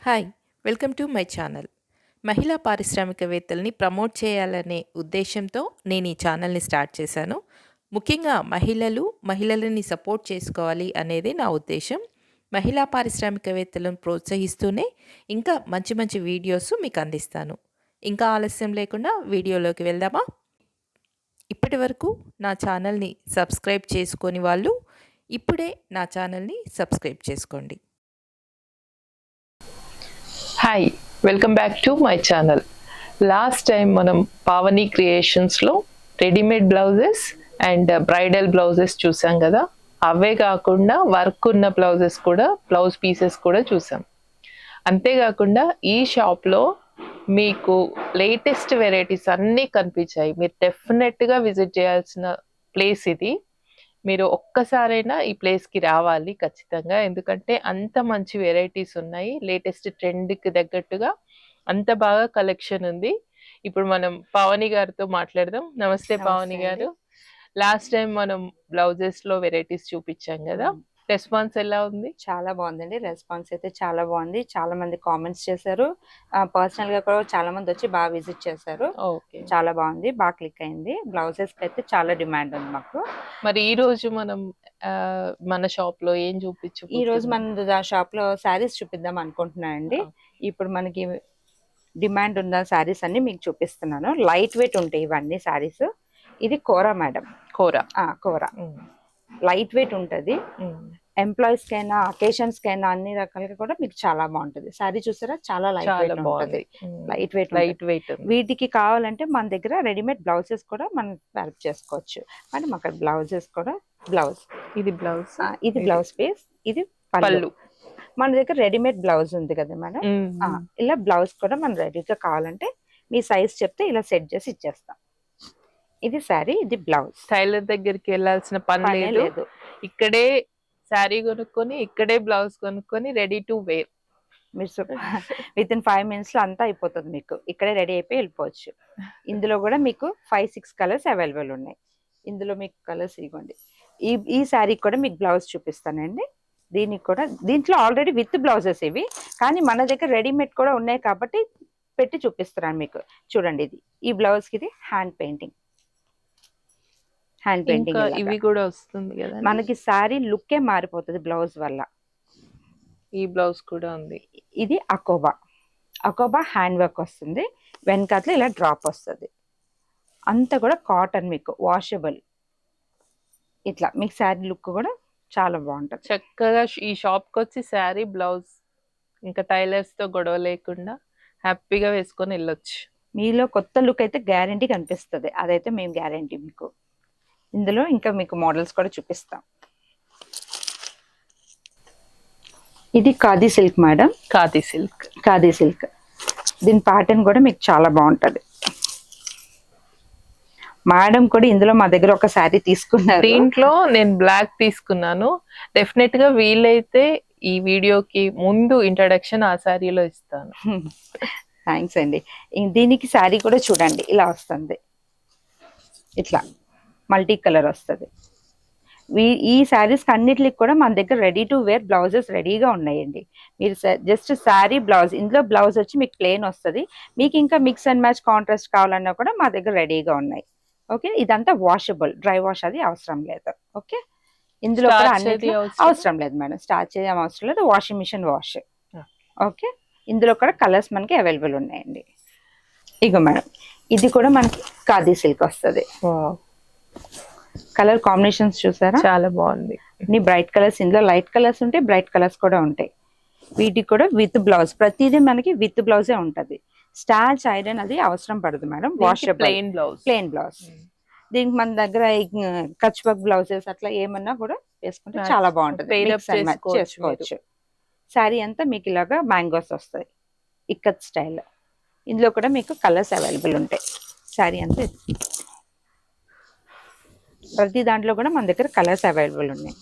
Hi welcome to my channel మహిళా పారిశ్రామికవేత్తల్ని promote చేయాలనే ఉద్దేశంతో నేను ఈ ఛానల్ని స్టార్ట్ చేశాను. ముఖ్యంగా మహిళలు మహిళలని సపోర్ట్ చేసుకోవాలి అనేది నా ఉద్దేశం. మహిళా పారిశ్రామికవేత్తలను ప్రోత్సహిస్తూనే ఇంకా మంచి మంచి వీడియోస్ మీకు అందిస్తాను. ఇంకా ఆలస్యం లేకుండా వీడియోలోకి వెళ్దామా? ఇప్పటి వరకు నా ఛానల్ని సబ్స్క్రైబ్ చేసుకొని వాళ్ళు ఇప్పుడే నా ఛానల్ని సబ్స్క్రైబ్ చేసుకోండి. Hi welcome back to my channel last time మనం Pavani క్రియేషన్స్లో readymade blouses and bridal blouses చూసాం కదా. అవే కాకుండా వర్క్ ఉన్న బ్లౌజెస్ కూడా బ్లౌజ్ పీసెస్ కూడా చూసాం. అంతేకాకుండా ఈ షాప్లో మీకు లేటెస్ట్ వెరైటీస్ అన్నీ కనిపించాయి. మీరు డెఫినెట్గా విజిట్ చేయాల్సిన ప్లేస్ ఇది. మీరు ఒక్కసారైనా ఈ ప్లేస్కి రావాలి ఖచ్చితంగా. ఎందుకంటే అంత మంచి వెరైటీస్ ఉన్నాయి. లేటెస్ట్ ట్రెండ్కి తగ్గట్టుగా అంత బాగా కలెక్షన్ ఉంది. ఇప్పుడు మనం పావని గారితో మాట్లాడదాం. నమస్తే పావని గారు. లాస్ట్ టైం మనం బ్లౌజెస్లో వెరైటీస్ చూపించాం కదా. రెస్పాన్స్ ఎలా ఉంది? చాలా బాగుందండి. రెస్పాన్స్ అయితే చాలా బాగుంది. చాలా మంది కామెంట్స్ చేశారు. పర్సనల్గా కూడా చాలా మంది వచ్చి బాగా విజిట్ చేశారు. ఓకే. చాలా బాగుంది. బాగా క్లిక్ అయింది. బ్లౌజెస్కి అయితే చాలా డిమాండ్ ఉంది మాకు. మరి ఈ రోజు మనం మన షాప్లో ఏం చూపించు ఈ రోజు మన షాప్లో శారీస్ చూపిద్దాం అనుకుంటున్నానండి ఇప్పుడు మనకి డిమాండ్ ఉన్న శారీస్ అన్ని మీకు చూపిస్తున్నాను. లైట్ వెయిట్ ఉంటాయి ఇవన్నీ శారీస్. ఇది కోరా మేడం. కూర. కోరా. లైట్ వెయిట్ ఉంటది. ఎంప్లాయీస్ కైనా అకేషన్స్ కైనా అన్ని రకాలుగా కూడా మీకు చాలా బాగుంటది. శారీ చూసారా? చాలా లైట్ వెయిట్ ఉంటది. లైట్ వెయిట్ లైట్ వెయిట్ వీటికి కావాలంటే మన దగ్గర రెడీమేడ్ బ్లౌజెస్ కూడా మనం వర్క్ చేసుకోవచ్చు. మేడం అక్కడ బ్లౌజెస్ కూడా బ్లౌజ్ ఇది బ్లౌజ్ ఇది బ్లౌజ్ పీస్ ఇది పళ్ళు. మన దగ్గర రెడీమేడ్ బ్లౌజ్ ఉంది కదా మేడం? ఇలా బ్లౌజ్ కూడా మనం రెడీగా కావాలంటే మీ సైజ్ చెప్తే ఇలా సెట్ చేసి ఇచ్చేస్తాం. ఇది శారీ ఇది బ్లౌజ్ టైలర్ దగ్గరికి వెళ్ళాల్సిన పని లేదు. ఇక్కడే శారీ కొనుక్కొని ఇక్కడే బ్లౌజ్ కొనుక్కొని రెడీ టు వేర్. మీరు విత్ ఇన్ ఫైవ్ మినిట్స్లో అంతా అయిపోతుంది మీకు. ఇక్కడే రెడీ అయిపోయి వెళ్ళిపోవచ్చు. ఇందులో కూడా మీకు ఫైవ్ సిక్స్ కలర్స్ అవైలబుల్ ఉన్నాయి. ఇందులో మీకు కలర్స్ ఇవ్వండి. ఈ ఈ శారీ కూడా మీకు బ్లౌజ్ చూపిస్తానండి. దీనికి కూడా దీంట్లో ఆల్రెడీ విత్ బ్లౌజెస్ ఇవి. కానీ మన దగ్గర రెడీమేడ్ కూడా ఉన్నాయి కాబట్టి పెట్టి చూపిస్తున్నాను మీకు. చూడండి ఇది. ఈ బ్లౌజ్కి ఇది హ్యాండ్ పెయింటింగ్ హ్యాండ్ ఇంకా ఇవి పెయింటింగ్ కూడా వస్తుంది కదా మనకి శారీ లుక్కే మారిపోతుంది బ్లౌజ్ వల్ల. ఈ బ్లౌజ్ కూడా ఉంది. ఇది అకోబా. అకోబా హ్యాండ్ వర్క్ వస్తుంది. వెనకాతలో ఇలా డ్రాప్ వస్తుంది. అంతా కూడా కాటన్ మీకు వాషబుల్. ఇట్లా మీకు శారీ లుక్ కూడా చాలా బాగుంటుంది. చక్కగా ఈ షాప్కి వచ్చి శారీ బ్లౌజ్ ఇంకా టైలర్స్తో గొడవ లేకుండా హ్యాపీగా వేసుకొని వెళ్ళొచ్చు. మీలో కొత్త లుక్ అయితే గ్యారంటీ కనిపిస్తుంది. అదైతే మేము గ్యారంటీ మీకు. ఇందులో ఇంకా మీకు మోడల్స్ కూడా చూపిస్తాం. ఇది khadi silk madam. Khadi silk. Khadi silk. దీని ప్యాటర్న్ కూడా మీకు చాలా బాగుంటది. మేడం కూడా ఇందులో మా దగ్గర ఒక శారీ తీసుకున్నారు. దీంట్లో నేను బ్లాక్ తీసుకున్నాను. డెఫినెట్గా వీలైతే ఈ వీడియోకి ముందు ఇంట్రడక్షన్ ఆ శారీలో ఇస్తాను. థ్యాంక్స్ అండి. దీనికి శారీ కూడా చూడండి. ఇలా వస్తుంది. ఇట్లా. మల్టీ కలర్ వస్తుంది ఈ శారీస్ అన్నిటికి కూడా మన దగ్గర రెడీ టు వేర్ బ్లౌజెస్ రెడీగా ఉన్నాయండి. మీరు జస్ట్ శారీ బ్లౌజ్ ఇందులో బ్లౌజ్ వచ్చి మీకు ప్లెయిన్ వస్తుంది. మీకు ఇంకా మిక్స్ అండ్ మ్యాచ్ కాంట్రాస్ట్ కావాలన్నా కూడా మా దగ్గర రెడీగా ఉన్నాయి. ఓకే? ఇదంతా వాషబుల్ డ్రై వాష్ అది అవసరం లేదు. ఓకే? ఇందులో అవసరం? లేదు మేడం. స్టార్ట్ చేయడం అవసరం లేదు. Washing machine wash. ఓకే. ఇందులో కూడా కలర్స్ మనకి అవైలబుల్ ఉన్నాయండి. ఇగో మేడం ఇది కూడా మనకి ఖాదీ సిల్క్ వస్తుంది. కలర్ కాంబినేషన్స్ చూసారా? చాలా బాగుంది. అన్ని బ్రైట్ కలర్స్ ఇందులో లైట్ కలర్స్ ఉంటాయి బ్రైట్ కలర్స్ కూడా ఉంటాయి. వీటికి కూడా విత్ బ్లౌజ్. ప్రతిదీ మనకి విత్ బ్లౌజే ఉంటది. స్టార్చ్ ఐరన్ అది అవసరం పడదు madam. Washable plain blouse plain blouse దీనికి మన దగ్గర కచ్ వర్క్ బ్లౌజెస్ అట్లా ఏమన్నా కూడా వేసుకుంటే. చాలా బాగుంటది. చేసుకోవచ్చు శారీ అంతా మీకు ఇలాగా మ్యాంగోస్ వస్తాయి. ఇక్కత్ స్టైల్. ఇందులో కూడా మీకు కలర్స్ అవైలబుల్ ఉంటాయి. శారీ అంతా. ప్రతి దాంట్లో కూడా మన దగ్గర కలర్స్ అవైలబుల్ ఉన్నాయి.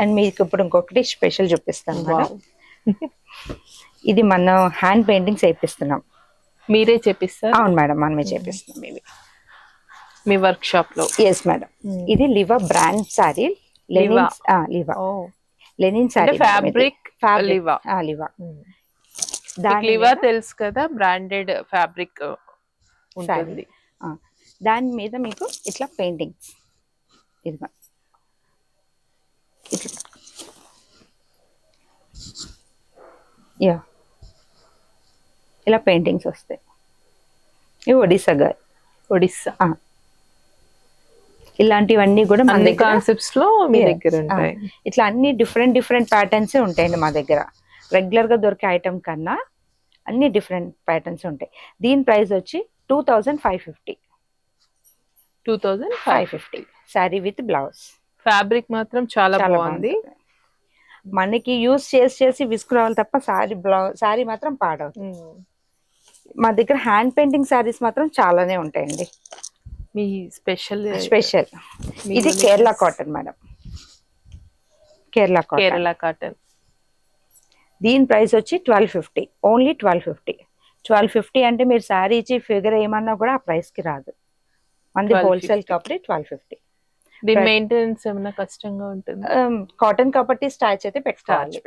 అండ్ మీకు ఇప్పుడు ఇంకొకటి స్పెషల్ చూపిస్తాను మేడం. ఇది మనం హ్యాండ్ పెయింటింగ్స్ వేపిస్తున్నాం. మీరే చెప్పిస్తారు అవును మేడం మనమే చేపిస్తున్నాం ఇవి. మీ వర్క్ షాప్లో ఎస్ మేడం ఇది Liva brand sari linen Liva? Linen sari fabric Liva. Liva. Liva తెలుసు కదా బ్రాండెడ్ ఫ్యాబ్రిక్. ఉంటుంది. దాని మీద మీకు ఇట్లా పెయింటింగ్స్. ఇదిగో. ఇట్లా. యా. ఇలా పెయింటింగ్స్ వస్తాయి. ఇవి ఒడిస్సా గారు ఒడిస్సా. ఇలాంటివన్నీ కూడా మన కాన్సెప్ట్స్లో మీ. దగ్గర ఉంటాయి. ఇట్లా అన్ని డిఫరెంట్ డిఫరెంట్ ప్యాటర్న్స్ ఉంటాయండి మా దగ్గర. రెగ్యులర్గా దొరికే ఐటమ్ కన్నా అన్ని డిఫరెంట్ ప్యాటర్న్స్ ఉంటాయి. దీని ప్రైస్ వచ్చి two thousand five fifty. Two thousand five fifty. Sari with blouse. Fabric మాత్రం చాలా బాగుంది. మనకి యూస్ చేసి చేసి విసుకురావాలి తప్ప సారీ బ్లౌజ్ సారీ మాత్రం పాడవుతుంది. ఉమ్. మా దగ్గర హ్యాండ్ పెయింటింగ్ సారీస్ మాత్రం చాలానే ఉంటాయండి. మీ స్పెషల్ స్పెషల్. ఇది Kerala cotton madam. Kerala cotton. Kerala cotton. దీని ప్రైస్ వచ్చి twelve fifty. Only twelve fifty. Twelve fifty అంటే మీరు శారీ ఇచ్చి ఫిగర్ ఏమన్నా కూడా ఆ price కి రాదు. మనది 1250. హోల్సేల్ కాబట్టి ట్వెల్వ్ ఫిఫ్టీ. దీని. మెయింటెనెన్స్ ఏమైనా కష్టంగా ఉంటుంది? కాటన్ కాబట్టి స్టాచ్ అయితే పెట్టుకోవాలి.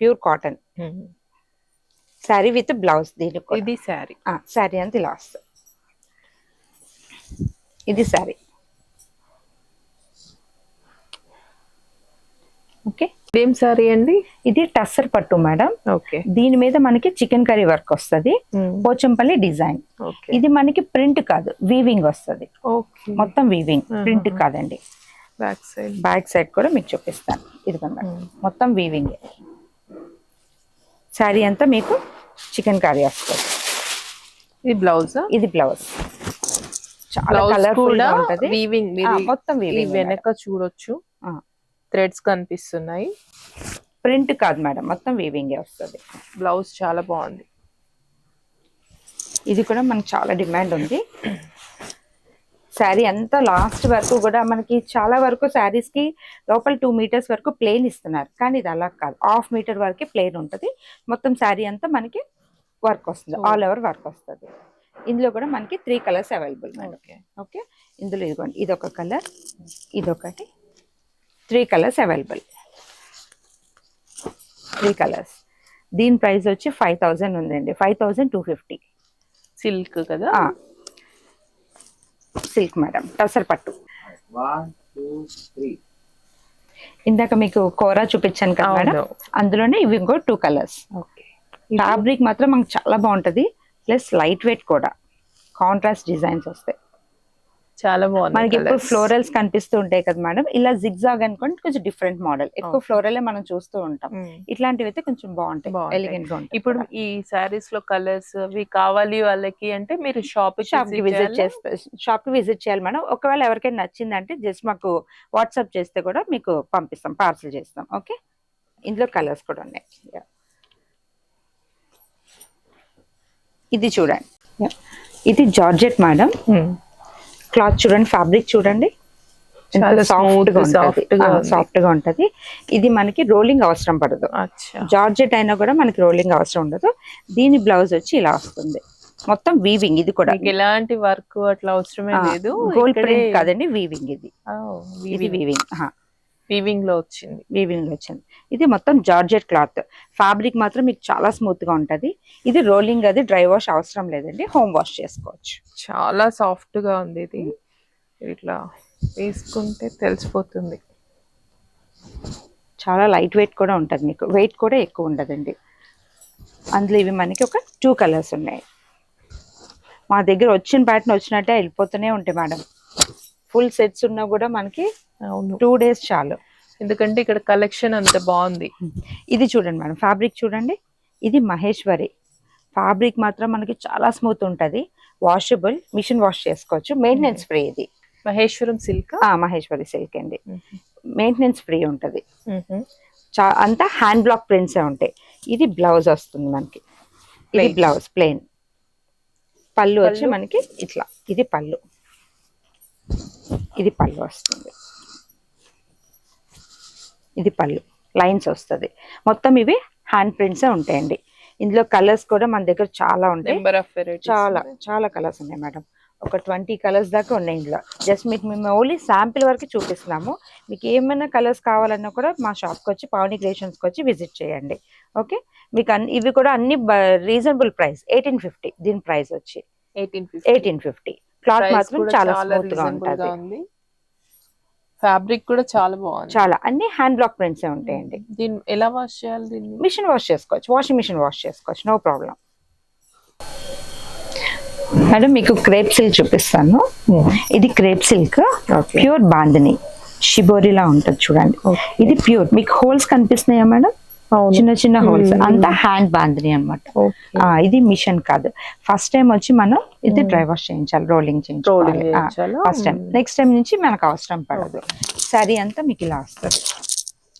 Pure cotton. Sari with blouse దీనికి. ఇది శారీ. శారీ అంత ఇలా వస్తుంది. ఇది శారీ. ఓకే? ఏం శారీ అండి. ఇది టస్సర్ పట్టు మేడం. ఓకే. దీని మీద మనకి చికెన్ కర్రీ వర్క్ వస్తుంది. పోచంపల్లి డిజైన్. ఇది మనకి ప్రింట్ కాదు వీవింగ్ వస్తుంది. ఓకే. మొత్తం వీవింగ్. ప్రింట్ కాదండి. Back side. బ్యాక్ సైడ్ కూడా మీకు చూపిస్తాను. ఇది మొత్తం వీవింగ్. శారీ అంతా మీకు చికెన్ కర్రీ వస్తుంది. ఇది బ్లౌజ్? ఇది బ్లౌజ్. చాలా కలర్ఫుల్ ఉంటది. వీవింగ్ మొత్తం వీవింగ్ వెనక చూడొచ్చు. థ్రెడ్స్ కనిపిస్తున్నాయి. ప్రింట్ కాదు మేడం మొత్తం వీవింగ్ వస్తుంది. బ్లౌజ్ చాలా బాగుంది. ఇది కూడా మనకి చాలా డిమాండ్ ఉంది. శారీ అంతా లాస్ట్ వరకు కూడా మనకి చాలా వరకు శారీస్కి లోపల టూ మీటర్స్ వరకు ప్లేన్ ఇస్తున్నారు. కానీ ఇది అలా కాదు. హాఫ్ మీటర్ వరకు ప్లేన్ ఉంటుంది. మొత్తం శారీ అంతా మనకి వర్క్ వస్తుంది. ఆల్ ఓవర్ వర్క్ వస్తుంది. ఇందులో కూడా మనకి three colours available madam. Okay okay ఇందులో ఇదిగోండి ఇదొక కలర్ ఇదొకటి. Three colours available three colours దీని ప్రైస్ వచ్చి ఫైవ్ థౌజండ్ ఉందండి. Five thousand two fifty silk కదా? సిల్క్ మేడం టసర్ పట్టు. ఇందాక మీకు కోరా చూపించాను కదా మేడం. అందులోనే ఇవి ఇంకో టూ కలర్స్ ఓకే. ఫ్యాబ్రిక్ మాత్రం మనకు చాలా బాగుంటది. ప్లస్ లైట్ వెయిట్ కూడా. కాంట్రాస్ట్ డిజైన్స్ వస్తాయి. చాలా బాగుంది మనకి ఇప్పుడు colours. ఫ్లోరల్స్ కనిపిస్తూ ఉంటాయి కదా మేడం ఇలా జిగ్జాగ్ అనుకోండి కొంచెం డిఫరెంట్ మోడల్ ఎక్కువ. ఫ్లోరలే మనం చూస్తూ ఉంటాం. మ్మ్. ఇట్లాంటివి అయితే కొంచెం బాగుంటాయి. ఎలిగెంట్గా ఉంటాయి. ఇప్పుడు ఈ సారీస్లో కలర్స్ అవి కావాలి వాళ్ళకి అంటే మీరు షాప్ షాప్కి విజిట్ చేస్తే షాప్కి విజిట్ చేయాలి మేడం ఒకవేళ ఎవరికైనా నచ్చిందంటే జస్ట్ మాకు వాట్సాప్ చేస్తే కూడా మీకు పంపిస్తాం పార్సల్ చేస్తాం. ఓకే ఇందులో కలర్స్ కూడా ఉన్నాయి. ఇది చూడండి. ఇది జార్జెట్ మేడం క్లాత్ చూడండి ఫ్యాబ్రిక్ చూడండి. సాఫ్ట్గా ఉంటది. ఇది మనకి రోలింగ్ అవసరం పడదు. జార్జెట్ అయినా కూడా మనకి రోలింగ్ అవసరం ఉండదు. దీని బ్లౌజ్ వచ్చి ఇలా వస్తుంది. మొత్తం వీవింగ్ ఇది కూడా. ఎలాంటి వర్క్ అట్లా అవసరమే లేదు. గోల్డ్ ప్రింట్ కాదండి వీవింగ్ ఇది. ఇది ఇది వీవింగ్ వీవింగ్లో వచ్చింది. వీవింగ్ వచ్చింది. ఇది మొత్తం జార్జెట్ క్లాత్. ఫ్యాబ్రిక్ మాత్రం మీకు చాలా స్మూత్గా ఉంటది. ఇది రోలింగ్ అది డ్రై వాష్ అవసరం లేదండి. హోమ్ వాష్ చేసుకోవచ్చు. చాలా సాఫ్ట్గా ఉంది ఇది. ఇట్లా వేసుకుంటే తెలిసిపోతుంది. చాలా లైట్ వెయిట్ కూడా ఉంటుంది మీకు. వెయిట్ కూడా ఎక్కువ ఉండదండి. అందులో ఇవి మనకి ఒక టూ కలర్స్ ఉన్నాయి. మా దగ్గర వచ్చిన ప్యాటర్న్ వచ్చినట్టే వెళ్ళిపోతూనే ఉంటాయి మేడం ఫుల్ సెట్స్ ఉన్నా కూడా మనకి టూ డేస్ చాలు. ఎందుకంటే ఇక్కడ కలెక్షన్ అంత బాగుంది. ఇది చూడండి మేడం ఫ్యాబ్రిక్ చూడండి. ఇది మహేశ్వరి. ఫ్యాబ్రిక్ మాత్రం మనకి చాలా స్మూత్ ఉంటుంది. వాషబుల్ మిషన్ వాష్ చేసుకోవచ్చు. మెయింటెనెన్స్ ఫ్రీ ఇది. మహేశ్వరం సిల్క్ ఆ, మహేశ్వరి సిల్క్ అండి. మెయింటెనెన్స్ ఫ్రీ ఉంటుంది. అంతా హ్యాండ్ బ్లాక్ ప్రింట్స్ ఉంటాయి. ఇది బ్లౌజ్ వస్తుంది మనకి. ఇది. బ్లౌజ్ ప్లెయిన్ పళ్ళు వచ్చి? మనకి ఇట్లా. ఇది పళ్ళు. ఇది పళ్ళు వస్తుంది. ఇది పళ్ళు లైన్స్ వస్తుంది. మొత్తం ఇవి హ్యాండ్ ప్రింట్స్ ఉంటాయండి. ఇందులో కలర్స్ కూడా మన దగ్గర చాలా ఉంటాయి. చాలా చాలా కలర్స్ ఉన్నాయి మేడం. ఒక ట్వంటీ కలర్స్ దాకా ఉన్నాయి ఇందులో. జస్ట్ మీకు మేము ఓన్లీ శాంపిల్ వరకు చూపిస్తున్నాము. మీకు ఏమైనా కలర్స్ కావాలన్నా కూడా మా షాప్కి వచ్చి పావని క్రియేషన్స్కి వచ్చి విజిట్ చేయండి. ఓకే? మీకు అన్ని ఇవి కూడా అన్ని రీజనబుల్ ప్రైస్. ఎయిటీన్ ఫిఫ్టీ దీని ప్రైస్ వచ్చి. Eighteen eighteen fifty. క్లాత్ మాత్రం చాలా స్మూత్గా ఉంటుంది. ఫ్యాబ్రిక్ కూడా చాలా బాగుంది. చాలా. అన్ని హ్యాండ్ బ్లాక్ ప్రింట్స్ ఉంటాయండి. దీన్ని ఎలా వాష్ చేయాలి దీన్ని? మిషన్ వాష్ చేసుకోవచ్చు. వాషింగ్ మిషన్ వాష్ చేసుకోవచ్చు. No problem. మేడం మీకు క్రేప్ సిల్క్ చూపిస్తాను. ఇది క్రేప్ సిల్క్. ప్యూర్ బాందిని. షిబోరిలా ఉంటుంది చూడండి. ఇది ప్యూర్. మీకు హోల్స్ కనిపిస్తున్నాయా మేడం? చిన్న చిన్న హోల్స్. అంతా హ్యాండ్ బాందిని అనమాట ఇది మిషన్ కాదు. ఫస్ట్ టైం వచ్చి మనం ఇది డ్రై వాష్ చేయించాలి రోలింగ్ చేయించాలి? ఫస్ట్ టైం నెక్స్ట్ టైం నుంచి మనకు అవసరం పడదు. శారీ అంతా మీకు ఇలా వస్తుంది.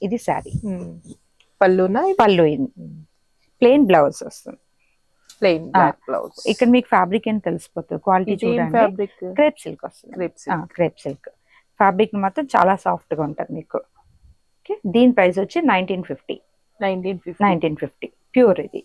ఇది శారీ. పళ్ళునా? పళ్ళు ప్లెయిన్ బ్లౌజ్ వస్తుంది. Plain blouse. ఇక్కడ మీకు ఫ్యాబ్రిక్ అని తెలిసిపోతుంది? క్వాలిటీ చూడండి. క్రేప్ సిల్క్ వస్తుంది. Crepe silk. ఫ్యాబ్రిక్ మాత్రం చాలా సాఫ్ట్గా ఉంటుంది మీకు. దీని ప్రైస్ వచ్చి nineteen fifty. Nineteen fifty. Pure ఇది.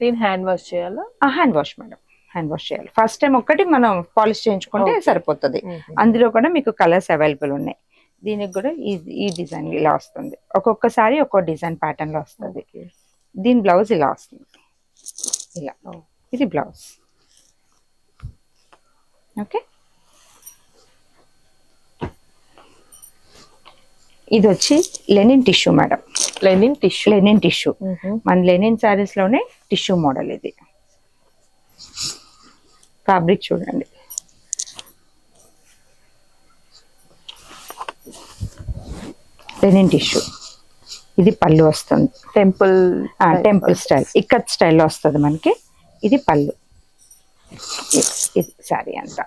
దీని హ్యాండ్ వాష్ చేయాలా? Hand wash madam. Hand wash చేయాలి. ఫస్ట్ టైం ఒక్కటి మనం పాలిష్ చేయించుకుంటే. సరిపోతుంది. అందులో కూడా మీకు కలర్స్ అవైలబుల్ ఉన్నాయి. దీనికి కూడా ఈ ఈ డిజైన్ ఇలా వస్తుంది. ఒక్కొక్కసారి ఒక్కో డిజైన్ ప్యాటర్న్లో వస్తుంది. దీని బ్లౌజ్ ఇలా వస్తుంది. ఇలా. ఇది బ్లౌజ్. ఓకే. ఇది వచ్చి linen tissue madam. Linen tissue. Linen tissue. మన లెనిన్ శారీస్లోనే టిష్యూ మోడల్ ఇది. ఫ్యాబ్రిక్ చూడండి. Linen tissue. ఇది పళ్ళు వస్తుంది. Temple temple style. ఇక్కత్ స్టైల్లో వస్తుంది మనకి. ఇది పళ్ళు. ఇది సారీ అంతా.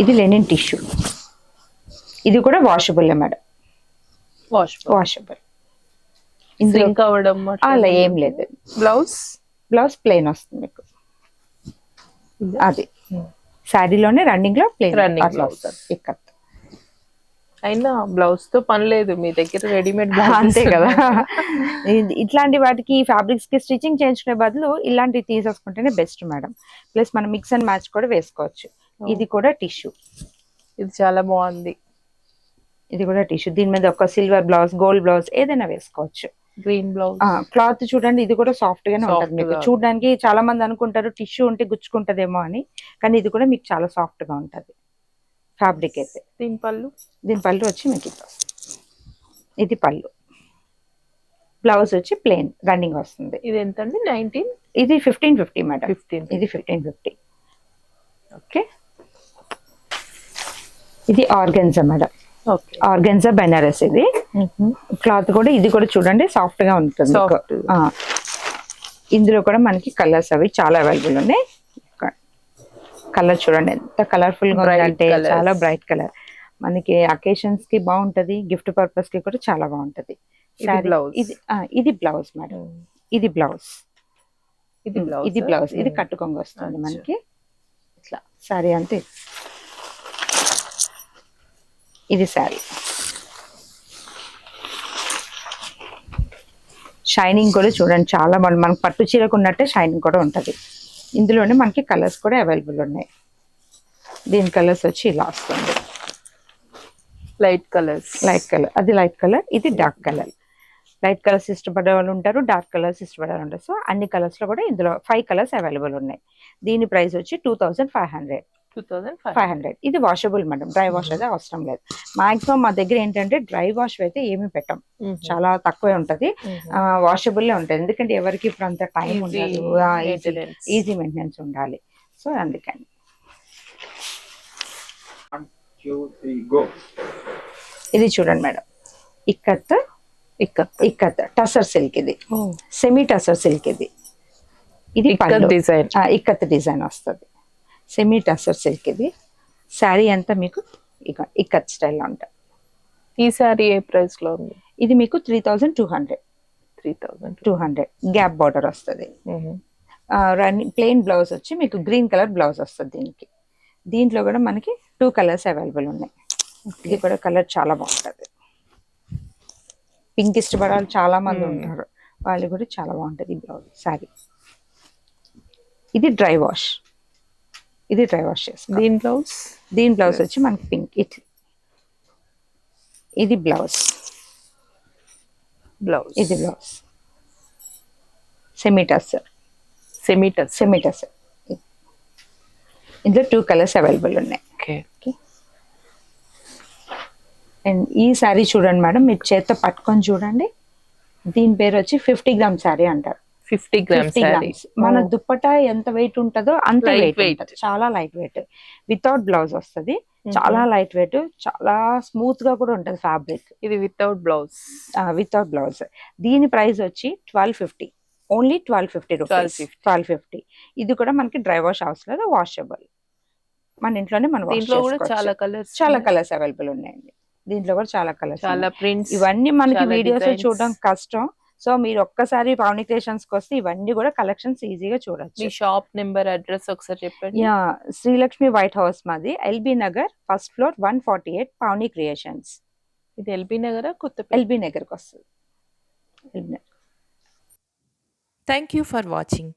ఇది లెనిన్ టిష్యూ. ఇది కూడా washable madam. Wash washable shrink అవ్వడం అలా ఏం లేదు. బ్లౌజ్ బ్లౌజ్ ప్లెయిన్ వస్తుంది మీకు. అది. శారీలోనే రన్నింగ్లో ప్లెయిన్ అట్లా blouse. వస్తుంది. ఇక్కత్ అయినా బ్లౌజ్తో పని లేదు. మీ దగ్గర రెడీమేడ్ అంతే కదా. ఇట్లాంటి వాటికి ఫ్యాబ్రిక్స్కి స్టిచ్చింగ్ చేయించుకునే బదులు ఇలాంటివి తీసేసుకుంటేనే బెస్ట్ మేడం ప్లస్ మనం మిక్స్ అండ్ మ్యాచ్ కూడా వేసుకోవచ్చు. ఇది కూడా టిష్యూ ఇది చాలా బాగుంది. ఇది కూడా టిష్యూ దీని మీద ఒక సిల్వర్ బ్లౌజ్ గోల్డ్ బ్లౌజ్ ఏదైనా వేసుకోవచ్చు. గ్రీన్ బ్లౌజ్ క్లాత్ చూడండి ఇది కూడా సాఫ్ట్ గానే ఉంటుంది మీకు. చూడడానికి చాలా మంది అనుకుంటారు టిష్యూ ఉంటే గుచ్చుకుంటదేమో అని. కానీ ఇది కూడా మీకు చాలా సాఫ్ట్గా ఉంటది. ఫ్యాబ్రిక్ అయితే. దీని పళ్ళు? దీని పళ్ళు వచ్చి మీకు ఇది. పళ్ళు. బ్లౌజ్ వచ్చి ప్లెయిన్ రన్నింగ్ వస్తుంది. ఇది ఎంత అండి నైన్టీన్ ఇది ఫిఫ్టీన్ ఫిఫ్టీ మేడం ఫిఫ్టీన్ ఇది ఫిఫ్టీన్ ఫిఫ్టీ ఓకే ఇది ఆర్గెన్జా మేడం ఆర్గెన్జా బెనారస్ ఇది. క్లాత్ కూడా ఇది కూడా చూడండి సాఫ్ట్గా ఉంటుంది. ఇందులో కూడా మనకి కలర్స్ అవి చాలా అవైలబుల్ ఉన్నాయి. కలర్ చూడండి ఎంత కలర్ఫుల్గా ఉందంటే. చాలా బ్రైట్ కలర్ మనకి అకేషన్స్కి బాగుంటది గిఫ్ట్ పర్పస్కి కూడా చాలా బాగుంటది. ఇది. ఇది బ్లౌజ్ మేడం ఇది బ్లౌజ్ ఇది బ్లౌజ్ ఇది బ్లౌజ్ ఇది కట్టుకొంగ వస్తుంది. మనకి. ఇట్లా. సారీ అంతే ఇది సారీ షైనింగ్ కూడా చూడండి చాలా బాగుంది. మనకి పట్టు చీరకు ఉన్నట్టే షైనింగ్ కూడా ఉంటది. ఇందులోనే మనకి కలర్స్ కూడా అవైలబుల్ ఉన్నాయి. దీని కలర్స్ వచ్చి ఇలా వస్తుంది. లైట్ కలర్స్ లైట్ కలర్ అది లైట్ కలర్ ఇది డార్క్ కలర్ లైట్ కలర్స్ ఇష్టపడే వాళ్ళు ఉంటారు డార్క్ కలర్స్ ఇష్టపడే వాళ్ళు ఉంటారు. సో అన్ని కలర్స్లో కూడా ఇందులో ఫైవ్ కలర్స్ అవైలబుల్ ఉన్నాయి. దీని ప్రైస్ వచ్చి two thousand five hundred five five hundred ఇది వాషబుల్ మేడం డ్రై వాష్ అయితే అవసరం లేదు. మాక్సిమం మా దగ్గర ఏంటంటే డ్రై వాష్ అయితే ఏమి పెట్టం. చాలా తక్కువే ఉంటది. వాషబుల్ ఉంటుంది. ఎందుకంటే ఎవరికి ఇప్పుడు అంత టైం ఉండదు. ఈజీ మెయింటెనెన్స్ ఉండాలి. సో అందుకని. ఇది చూడండి మేడం ఇక్కత్ ఇక్కడ ఇక్కత్. టసర్ సిల్క్ ఇది. సెమీ టసర్ సిల్క్ ఇది. ఇది. డిజైన్ ఇక్కత్ డిజైన్ వస్తుంది. సెమీ టసర్ సిల్క్ ఇది. శారీ అంతా మీకు ఇక ఇక్కత్ స్టైల్లో ఉంటుంది ఈ సారీ ఏ ప్రైస్లో ఉంది? ఇది మీకు three thousand two hundred three thousand two hundred gap border వస్తుంది. రన్నింగ్ ప్లెయిన్ బ్లౌజ్ వచ్చి మీకు గ్రీన్ కలర్ బ్లౌజ్ వస్తుంది దీనికి. దీంట్లో కూడా మనకి టూ కలర్స్ అవైలబుల్ ఉన్నాయి. ఇది కూడా కలర్ చాలా బాగుంటుంది. పింక్ ఇష్టపడే వాళ్ళు చాలా మంది. ఉంటారు. వాళ్ళు కూడా చాలా బాగుంటుంది ఈ బ్లౌజ్ సారీ ఇది డ్రై వాష్ ఇది డ్రై వాష్ చేసుకో. దీని బ్లౌజ్? దీని బ్లౌజ్ వచ్చి మనకి పింక్. ఇట్ ఇది బ్లౌజ్. బ్లౌజ్. ఇది బ్లౌజ్. సెమీటస్ సెమీటస్ సెమీటస్ ఇందులో టూ కలర్స్ అవైలబుల్ ఉన్నాయి. ఓకే అండ్ ఈ శారీ చూడండి మేడం మీరు చేత్తో పట్టుకొని చూడండి. దీని పేరు వచ్చి ఫిఫ్టీ గ్రామ్ శారీ అంటారు. ఫిఫ్టీ గ్రామ్స్ మన దుప్పటా ఎంత వెయిట్ ఉంటుందో అంత Light వెయిట్ చాలా లైట్ వెయిట్ వితౌట్ బ్లౌజ్ వస్తుంది. చాలా లైట్ వెయిట్ చాలా స్మూత్గా కూడా ఉంటుంది ఫ్యాబ్రిక్ ఇది వితౌట్ బ్లౌజ్ వితౌట్ బ్లౌజ్ దీని ప్రైస్ వచ్చి twelve fifty only twelve fifty rupees 1250. Twelve fifty ఇది కూడా మనకి డ్రై వాష్ అవసరం లేదు వాషబుల్ మన ఇంట్లోనే మనం దీంట్లో కూడా. చాలా కలర్స్ చాలా కలర్స్ అవైలబుల్ ఉన్నాయండి. దీంట్లో కూడా చాలా కలర్స్ చాలా ప్రింట్స్ ఇవన్నీ మనకి వీడియోస్. చూడడం కష్టం. సో మీరు ఒక్కసారి పవన్ క్రియేషన్స్కి వస్తే ఇవన్నీ కూడా కలెక్షన్స్ ఈజీగా చూడొచ్చు. మీ షాప్ నెంబర్ అడ్రస్ ఒకసారి చెప్పండి. యా శ్రీలక్ష్మి వైట్ హౌస్ మాది. LB Nagar first floor one forty eight Pavani creations ఇది ఎల్బీ నగర్ కొత్త ఎల్బీ నగర్కి వస్తుంది. LB Nagar. Thank you for watching